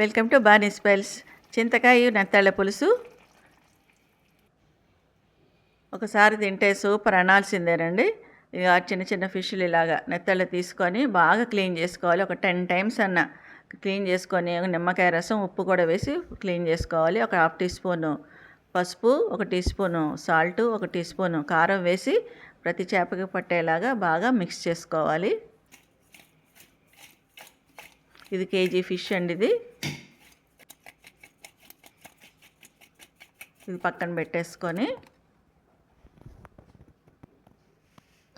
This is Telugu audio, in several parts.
Welcome to Bani spells. చింతకాయ నత్తాళ్ళ పులుసు. ఒకసారి తింటే సూపర్ అనాల్సిందేనండి ఇక చిన్న చిన్న ఫిష్లు ఇలాగా నెత్తళ్ళు తీసుకొని బాగా క్లీన్ చేసుకోవాలి. ఒక టెన్ టైమ్స్ అన్న క్లీన్ చేసుకొని నిమ్మకాయ రసం ఉప్పు కూడా వేసి క్లీన్ చేసుకోవాలి. ఒక హాఫ్ టీ స్పూను పసుపు ఒక టీ స్పూను సాల్ట్ ఒక టీ స్పూను కారం వేసి ప్రతి చేపకి పట్టేలాగా బాగా మిక్స్ చేసుకోవాలి. ఇది కేజీ ఫిష్ అండి ఇది. ఇది పక్కన పెట్టేసుకొని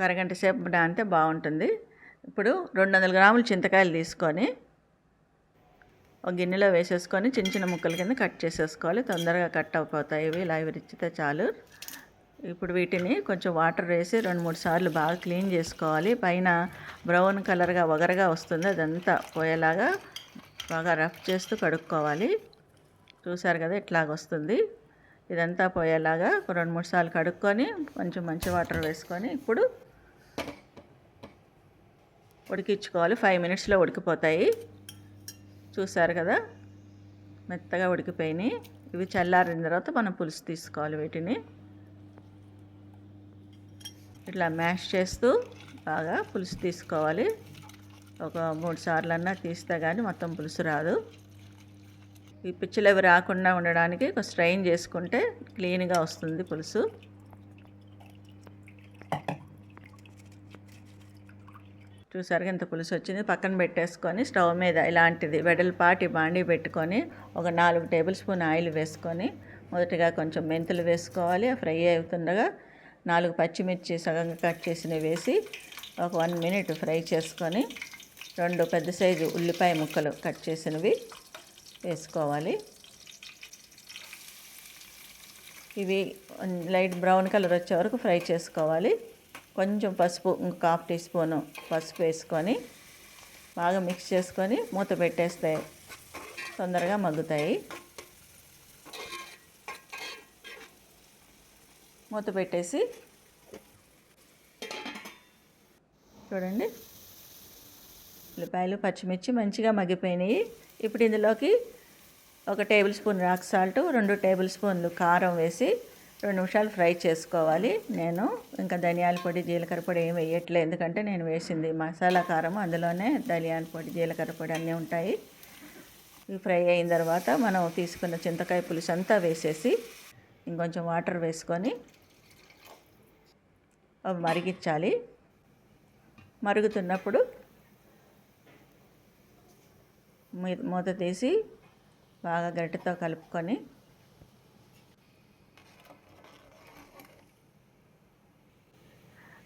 అరగంట సేపు నానితే బాగుంటుంది. ఇప్పుడు రెండు వందల గ్రాములు చింతకాయలు తీసుకొని ఒక గిన్నెలో వేసేసుకొని చిన్న చిన్న ముక్కల కింద కట్ చేసేసుకోవాలి. తొందరగా కట్ అయిపోతాయి ఇవి. ఇలా విరిచితే చాలు. ఇప్పుడు వీటిని కొంచెం వాటర్ వేసి రెండు మూడు సార్లు బాగా క్లీన్ చేసుకోవాలి. పైన బ్రౌన్ కలర్గా వగరగా వస్తుంది. అదంతా పోయేలాగా బాగా రఫ్ చేస్తూ కడుక్కోవాలి. చూసారు కదా ఇట్లాగ వస్తుంది. ఇదంతా పోయేలాగా రెండు మూడు సార్లు కడుక్కొని కొంచెం మంచి వాటర్ వేసుకొని ఇప్పుడు ఉడికించుకోవాలి. ఫైవ్ మినిట్స్లో ఉడికిపోతాయి. చూసారు కదా? మెత్తగా ఉడికిపోయినాయి. ఇవి చల్లారిన తర్వాత మనం పులుసు తీసుకోవాలి వీటిని. ఇట్లా మ్యాష్ చేస్తూ బాగా పులుసు తీసుకోవాలి. ఒక మూడు సార్లు అన్నా తీస్తే కానీ మొత్తం పులుసు రాదు. ఈ పిచ్చలు అవి రాకుండా ఉండడానికి ఒక స్ట్రైన్ చేసుకుంటే క్లీన్గా వస్తుంది పులుసు. చూసారు ఇంత పులుసు వచ్చింది. పక్కన పెట్టేసుకొని స్టవ్ మీద ఇలాంటిది వెడల్పాటి బాండీ పెట్టుకొని ఒక నాలుగు టేబుల్ స్పూన్ ఆయిల్ వేసుకొని మొదటిగా కొంచెం మెంతులు వేసుకోవాలి. ఫ్రై అవుతుండగా నాలుగు పచ్చిమిర్చి సగంగా కట్ చేసినవి వేసి ఒక వన్ మినిట్ ఫ్రై చేసుకొని రెండు పెద్ద సైజు ఉల్లిపాయ ముక్కలు కట్ చేసినవి. వేసుకోవాలి. ఇవి లైట్ బ్రౌన్ కలర్ వచ్చే వరకు ఫ్రై చేసుకోవాలి. కొంచెం పసుపు ఇంకొక హాఫ్ టీ స్పూను పసుపు వేసుకొని బాగా మిక్స్ చేసుకొని మూత పెట్టేస్తే తొందరగా మగ్గుతాయి. మూత పెట్టేసి చూడండి. ఉల్లిపాయలు పచ్చిమిర్చి మంచిగా మగ్గిపోయినాయి. ఇప్పుడు ఇందులోకి ఒక టేబుల్ స్పూన్ రాక్ సాల్ట్ రెండు టేబుల్ స్పూన్లు కారం వేసి రెండు నిమిషాలు ఫ్రై చేసుకోవాలి. నేను ఇంకా ధనియాల పొడి జీలకర్ర పొడి ఏం వేయట్లేదు. ఎందుకంటే నేను వేసింది మసాలా కారం అందులోనే ధనియాల పొడి జీలకర్ర పొడి అన్నీ ఉంటాయి. ఇవి ఫ్రై అయిన తర్వాత మనం తీసుకున్న చింతకాయ పులుసు అంతా వేసేసి ఇంకొంచెం వాటర్ వేసుకొని అవి మరిగించాలి. మరుగుతున్నప్పుడు మూత తీసి బాగా గరిటెతో కలుపుకొని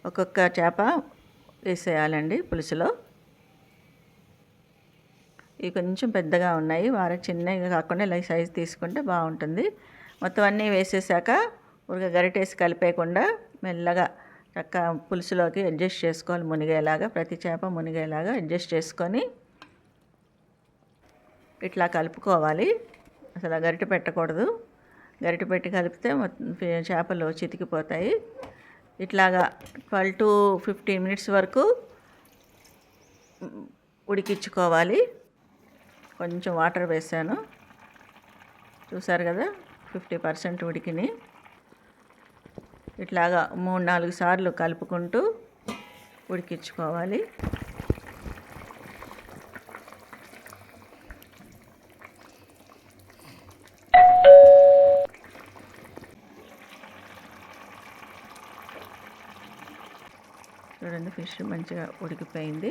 ఒక్కొక్క చేప వేసేయాలండి పులుసులో. ఇవి కొంచెం పెద్దగా ఉన్నాయి. వారు చిన్నవి కాకుండా ఇలా సైజ్ తీసుకుంటే బాగుంటుంది. మొత్తం అన్నీ వేసేసాక ఊరిగా గరిటేసి కలిపేయకుండా మెల్లగా చక్క పులుసులోకి అడ్జస్ట్ చేసుకోవాలి. మునిగేలాగా ప్రతి చేప మునిగేలాగా అడ్జస్ట్ చేసుకొని ఇట్లా కలుపుకోవాలి. అసలు గరిటె పెట్టకూడదు. గరిటె పెట్టి కలిపితే చేపలు చితికిపోతాయి. ఇట్లాగా ట్వెల్వ్ టు ఫిఫ్టీన్ మినిట్స్ వరకు ఉడికించుకోవాలి. కొంచెం వాటర్ వేసాను. చూసారు కదా? ఫిఫ్టీ పర్సెంట్ ఉడికిని. ఇట్లాగా మూడు నాలుగు సార్లు కలుపుకుంటూ ఉడికించుకోవాలి. చూడండి ఫిష్ మంచిగా ఉడికిపోయింది.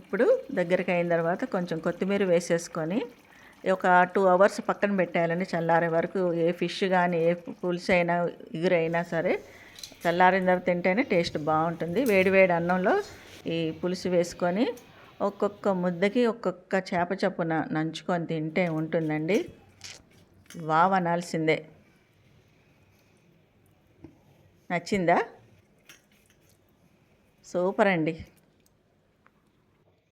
ఇప్పుడు దగ్గరికి అయిన తర్వాత కొంచెం కొత్తిమీర వేసేసుకొని ఒక టూ అవర్స్ పక్కన పెట్టేయాలండి. చల్లారే వరకు ఏ ఫిష్ కానీ ఏ పులుసు అయినా ఎగురైనా సరే చల్లారిన తర్వాత తింటేనే టేస్ట్ బాగుంటుంది. వేడి వేడి అన్నంలో ఈ పులుసు వేసుకొని ఒక్కొక్క ముద్దకి ఒక్కొక్క చేప చప్పున నంచుకొని తింటే ఉంటుందండి. వావ్ అనాల్సిందే. నచ్చిందా? సూపర్ అండి